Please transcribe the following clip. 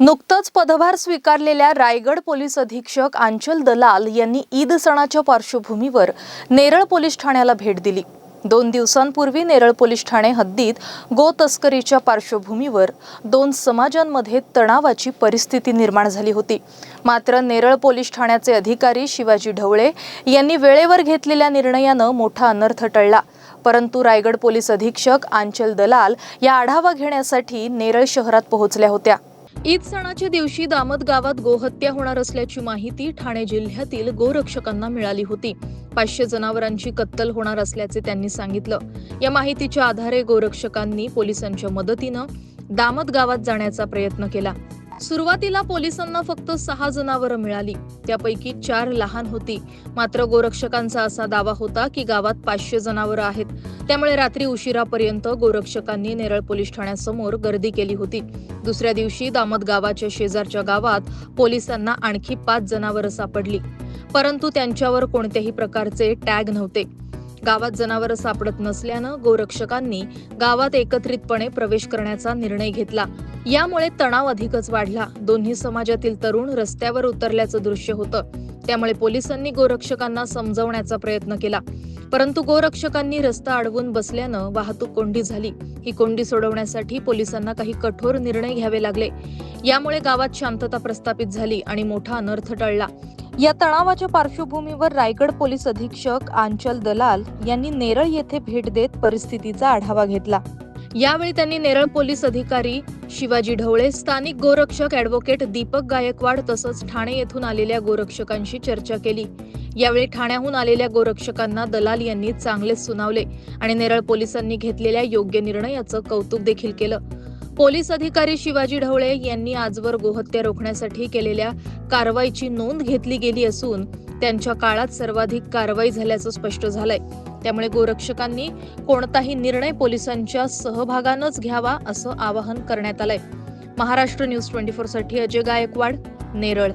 नुकतंच पदभार स्वीकारलेल्या रायगड पोलीस अधीक्षक आंचल दलाल यांनी ईद सणाच्या पार्श्वभूमीवर नेरळ पोलीस ठाण्याला भेट दिली. दोन दिवसांपूर्वी नेरळ पोलीस ठाणे हद्दीत गो तस्करीच्या पार्श्वभूमीवर दोन समाजांमध्ये तणावाची परिस्थिती निर्माण झाली होती. मात्र नेरळ पोलीस ठाण्याचे अधिकारी शिवाजी ढवळे यांनी वेळेवर घेतलेल्या निर्णयानं मोठा अनर्थ टळला. परंतु रायगड पोलीस अधीक्षक आंचल दलाल या आढावा घेण्यासाठी नेरळ शहरात पोहोचल्या होत्या. ईद सणाच्या दिवशी दामद गावात गोहत्या होणार असल्याची माहिती ठाणे जिल्ह्यातील गोरक्षकांना मिळाली होती. पाचशे जनावरांची कत्तल होणार असल्याचे त्यांनी सांगितलं. या माहितीच्या आधारे गोरक्षकांनी पोलिसांच्या मदतीनं दामद गावात जाण्याचा प्रयत्न केला. सुरुवातीला पोलिसांना फक्त सहा जनावरं मिळाली. त्यापैकी चार लहान होती. मात्र गोरक्षकांचा असा दावा होता की गावात पाचशे जनावरं आहेत. त्यामुळे रात्री उशिरापर्यंत गोरक्षकांनी नेरळ पोलीस ठाण्यासमोर गर्दी केली होती. दुसऱ्या दिवशी दामद गावाच्या शेजारच्या गावात पोलिसांना आणखी पाच जनावरं सापडली. परंतु त्यांच्यावर कोणत्याही प्रकारचे टॅग नव्हते. गावात जनावरं सापडत नसल्यानं गोरक्षकांनी गावात एकत्रितपणे प्रवेश करण्याचा निर्णय घेतला. यामुळे तणाव अधिकच वाढला. दोन्ही समाजातील तरुण रस्त्यावर उतरल्याचं दृश्य होतं. त्यामुळे पोलिसांनी गोरक्षकांना समजवण्याचा प्रयत्न केला. परंतु गोरक्षकांनी रस्ता अडवून बसल्यानं वाहतूक कोंडी झाली. ही कोंडी सोडवण्यासाठी पोलिसांना काही कठोर निर्णय घ्यावे लागले. यामुळे गावात शांतता प्रस्थापित झाली आणि मोठा अनर्थ टळला. या तणावाच्या पार्श्वभूमीवर रायगड पोलीस अधीक्षक आंचल दलाल यांनी नेरळ येथे भेट देत परिस्थितीचा आढावा घेतला. यावेळी त्यांनी नेरळ पोलीस अधिकारी शिवाजी ढवळे स्थानिक गोरक्षक ॲडव्होकेट दीपक गायकवाड तसंच ठाणे येथून आलेल्या गोरक्षकांशी चर्चा केली. यावेळी ठाण्याहून आलेल्या गोरक्षकांना दलाल यांनी चांगलेच सुनावले आणि नेरळ पोलिसांनी घेतलेल्या योग्य निर्णयाचं कौतुक देखील केलं. पोलीस अधिकारी शिवाजी ढवळे यांनी आजवर गोहत्या रोखण्यासाठी केलेल्या कारवाईची नोंद घेतली गेली असून त्यांच्या काळात सर्वाधिक कारवाई झाल्याचं स्पष्ट झालंय. त्यामुळे गोरक्षकांनी कोणताही निर्णय पोलिसांच्या सहभागानंच घ्यावा असं आवाहन करण्यात आलंय. महाराष्ट्र न्यूज ट्वेंटी फोरसाठी अजय गायकवाड नेरळ.